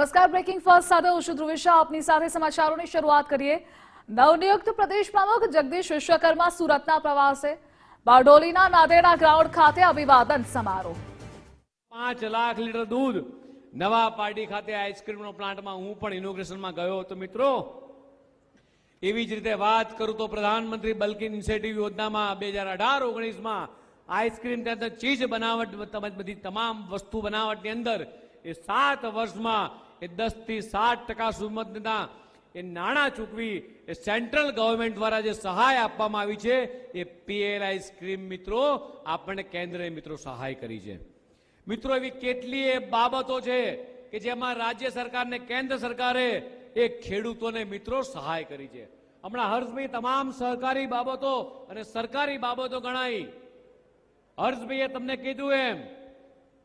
નમસ્કાર. Breaking first સાથે હું છું આપની સાથે સમાચારોની શરૂઆત કરીએ. નવનિયુક્ત પ્રદેશ પ્રમુખ જગદીશ વિશ્વકર્મા સુરતના પ્રવાસે. બારડોલીના નાદેડા ગ્રાઉન્ડ ખાતે અભિવાદન સમારોહ. પાંચ લાખ લીટર દૂધ નવા પાર્ટી ખાતે આઈસ્ક્રીમનો પ્લાન્ટમાં હું પણ ઇનોગ્રેશનમાં ગયો હતો. મિત્રો, એવી જ રીતે વાત કરું તો પ્રધાનમંત્રી બલ્કી ઇન્સેટિવ યોજનામાં બે હજાર અઢાર, ઓગણીસમાં આઈસ્ક્રીમ ત્યાં ચીજ બનાવટ બધી તમામ વસ્તુ બનાવટની અંદર એ સાત વર્ષમાં એ દસથી સાત ટકા સુમતના એ નાણાં ચૂકવી એ સેન્ટ્રલ ગવર્મેન્ટ દ્વારા જે સહાય આપવામાં આવી છે, એ પીએલઆઈ સ્કીમ મિત્રો આપણને કેન્દ્રએ મિત્રો સહાય કરી છે. મિત્રો, એવી કેટલીય બાબતો છે કે જેમાં રાજ્ય સરકારને કેન્દ્ર સરકારે એ ખેડૂતોને મિત્રો સહાય કરી છે. હમણાં હર્ષભાઈ, તમામ સહકારી બાબતો અને સરકારી બાબતો ગણાઈ હર્ષભાઈએ તમને કીધું એમ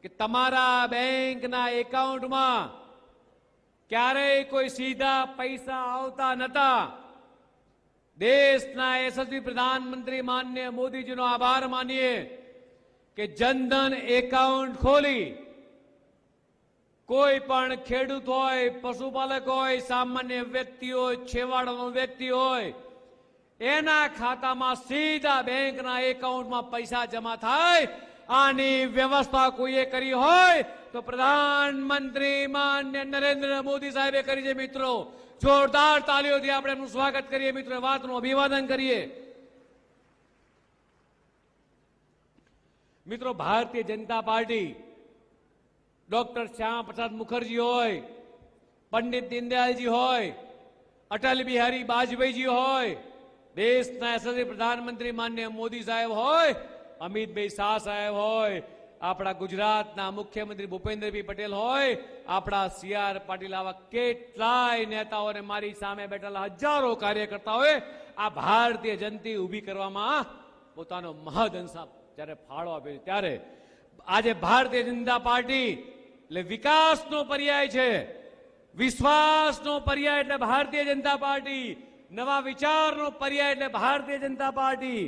કે તમારા બેંકના એકાઉન્ટમાં ક્યારેય કોઈ સીધા પૈસા આવતા નતા. દેશના યશસ્વી પ્રધાનમંત્રી માન્ય મોદીજીનો આભાર માનીએ કે જનધન એકાઉન્ટ ખોલી. કોઈ પણ ખેડૂત હોય, પશુપાલક હોય, સામાન્ય વ્યક્તિ હોય, છેવાડાનો વ્યક્તિ હોય, એના ખાતામાં સીધા બેંકના એકાઉન્ટમાં પૈસા જમા થાય આની વ્યવસ્થા કોઈએ કરી હોય તો પ્રધાનમંત્રી માન્ય નરેન્દ્ર મોદી સાહેબે કરી છે મિત્રો. જોરદાર તાલીઓથી આપણે એમનું સ્વાગત કરીએ મિત્રો, વાતનું અભિવાદન કરીએ. મિત્રો, ભારતીય જનતા પાર્ટી ડોક્ટર શ્યામા પ્રસાદ મુખર્જી હોય, પંડિત દીનદયાલજી હોય, અટલ બિહારી વાજપેયીજી હોય, દેશના યશસ્વી પ્રધાનમંત્રી માન્ય મોદી સાહેબ હોય અમિતભાઈ શાહ સાહેબ હોય, આપણા ગુજરાતના મુખ્યમંત્રી ભૂપેન્દ્રભાઈ પટેલ હોય, આપણા સી આર પાટીલ આવા કેટલાય નેતાઓને મારી સામે બેઠેલા હજારો કાર્યકર્તાઓએ આ ભારતીય જનતી ઊભી કરવામાં પોતાનો મહદઅંશા જ્યારે ફાળો આપ્યો ત્યારે. આજે ભારતીય જનતા પાર્ટી, એટલે વિકાસનો પર્યાય છે. વિશ્વાસનો પર્યાય એટલે ભારતીય જનતા પાર્ટી. નવા વિચારનો પર્યાય એટલે ભારતીય જનતા પાર્ટી.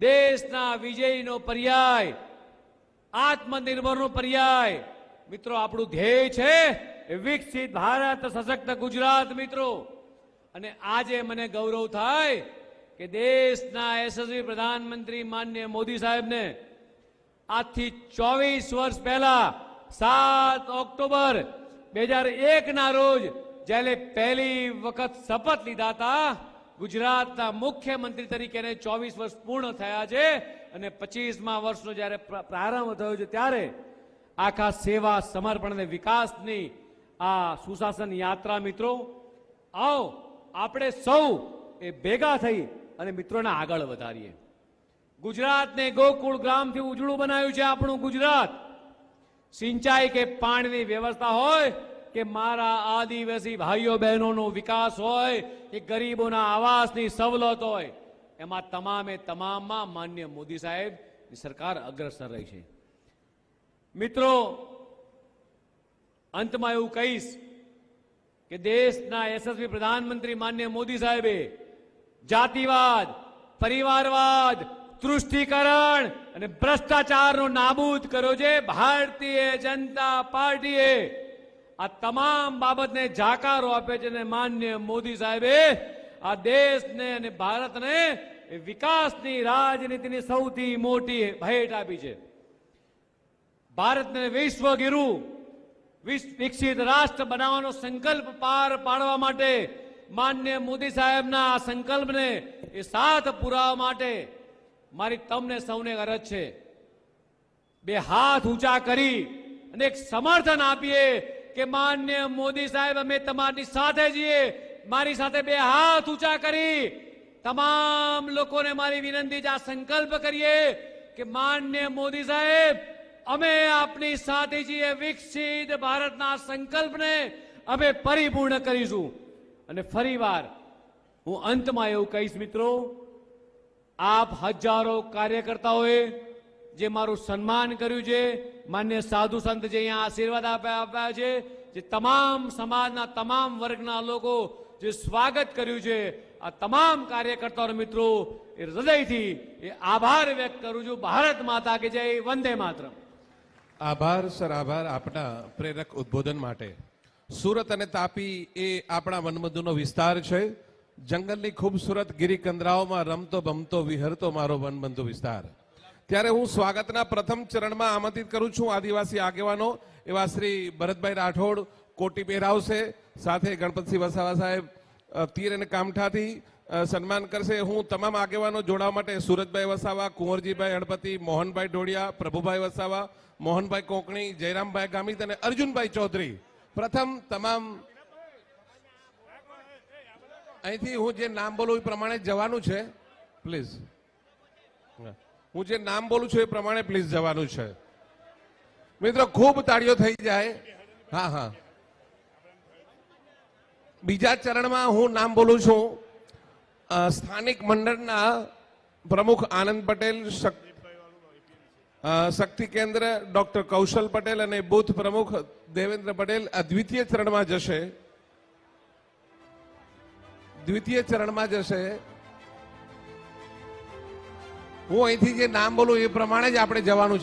દેશના વિજયનો પર્યાય, આત્મનિર્ભરનો પર્યાય. મિત્રો, આપણું ધ્યેય છે વિકસિત ભારત, સશક્ત ગુજરાત, મિત્રો. અને આજે મને ગૌરવ થાય કે દેશના યશસ્વી પ્રધાનમંત્રી માન્ય મોદી સાહેબને આજથી ચોવીસ વર્ષ પહેલા સાત ઓક્ટોબર બે હજાર એકના રોજ જ્યારે પહેલી વખત શપથ લીધા હતા ગુજરાતના મુખ્યમંત્રી તરીકે ચોવીસ વર્ષ પૂર્ણ થયા છે અને પચીસમા વર્ષનો જ્યારે પ્ર- પ્રારંભ થયો છે ત્યારે આખા સેવા સમર્પણ અને વિકાસની આ સુશાસન યાત્રા મિત્રો, આવો આપણે સૌ એ ભેગા થઈ અને મિત્રોને આગળ વધારીએ. ગુજરાતને ગોકુળ ગ્રામથી ઉજળું બનાવ્યું છે આપણું ગુજરાત. સિંચાઈ કે પાણીની વ્યવસ્થા હોય કે મારા આદિવાસી ભાઈઓ બહેનોનો વિકાસ હોય કે ગરીબોના આવાસની સવલત હોય, એમાં તમામે તમામમાં માન્ય મોદી સાહેબની સરકાર અગ્રસર રહી છે. મિત્રો, અંતમાં એવું કહીશ કે દેશના યશસ્વી પ્રધાનમંત્રી માન્ય મોદી સાહેબે જાતિવાદ, પરિવારવાદ, તૃષ્ટિકરણ અને ભ્રષ્ટાચારનો નાબૂદ કર્યો છે. ભારતીય જનતા પાર્ટીએ આ તમામ બાબતને જાકારો આપે છે અને માન્ય મોદી સાહેબે આ દેશને અને ભારતને વિકાસની રાજનીતિની સૌથી મોટી ભેટ આપી છે. ભારતને વિશ્વ ગીરુ વિકસિત રાષ્ટ્ર બનાવવાનો સંકલ્પ પાર પાડવા માટે માન્ય મોદી સાહેબના આ સંકલ્પને એ સાથ પુરાવા માટે મારી તમને સૌને અરજ છે. બે હાથ ઊંચા કરી અને એક સમર્થન આપીએ કે માન્ય મોદી સાહેબ, અમે તમારી સાથે છીએ. મારી સાથે બે હાથ ઊંચા કરી. તમામ લોકોને મારી વિનંતી આ સંકલ્પ કરીએ કે માન્ય મોદી સાહેબ, અમે આપની સાથે છીએ, વિકસિત ભારતના સંકલ્પને અમે પરિપૂર્ણ કરીશું. અને ફરીવાર હું અંતમાં એવું કહીશ, મિત્રો, આપ હજારો કાર્યકર્તાઓએ જે મારું સન્માન કર્યું છે, માન્ય સાધુ સંત જે અહીંયા આશીર્વાદ આપ્યા આપ્યા છે, જે તમામ સમાજના તમામ વર્ગના લોકો જે સ્વાગત કર્યું છે, આ તમામ કાર્યકર્તાઓ મિત્રો, એ હૃદયથી એ આભાર વ્યક્ત કરું છું. ભારત માતા કે જય, વંદે માત્ર આભાર, સર, આભાર આપના પ્રેરક ઉદ્બોધન માટે. સુરત અને તાપી એ આપણા વનમધુનો વિસ્તાર છે. જંગલની ખૂબસૂરત ગિરિકંદરાઓમાં રમતો બમતો વિહરતો મારો વનબંધુ વિસ્તાર. ત્યારે હું સ્વાગતના પ્રથમ ચરણમાં આમંત્રિત કરું છું આદિવાસી આગેવાનો, એવા શ્રી ભરતભાઈ રાઠોડ, કોટી પહેરાવશે સાથે ગણપતસિંહ વસાવા સાહેબ તીર અને કામઠાથી સન્માન કરશે. હું તમામ આગેવાનો જોડાવા માટે સુરજભાઈ વસાવા, કુંવરજીભાઈ ગણપતિ મોહનભાઈ ઢોડિયા પ્રભુભાઈ વસાવા, મોહનભાઈ કોકણી, જયરામભાઈ ગામિત અને અર્જુનભાઈ ચૌધરી. પ્રથમ તમામ અહીંથી હું જે નામ બોલું એ પ્રમાણે જવાનું છે. પ્લીઝ હું જે નામ બોલું છું એ પ્રમાણે પ્લીઝ જવાનું છે. મિત્રો, ખૂબ તાળીઓ થઈ જાય. હા હા. બીજા ચરણમાં હું નામ બોલું છું સ્થાનિક મંડળના પ્રમુખ આનંદ પટેલ, શક- શક્તિ કેન્દ્ર ડોક્ટર કૌશલ પટેલ અને બુથ પ્રમુખ દેવેન્દ્ર પટેલ આ દ્વિતીય ચરણમાં જશે. દ્વિતીય ચરણમાં જશે. હું અહીંથી જે નામ બોલું એ પ્રમાણે જ આપણે જવાનું છે.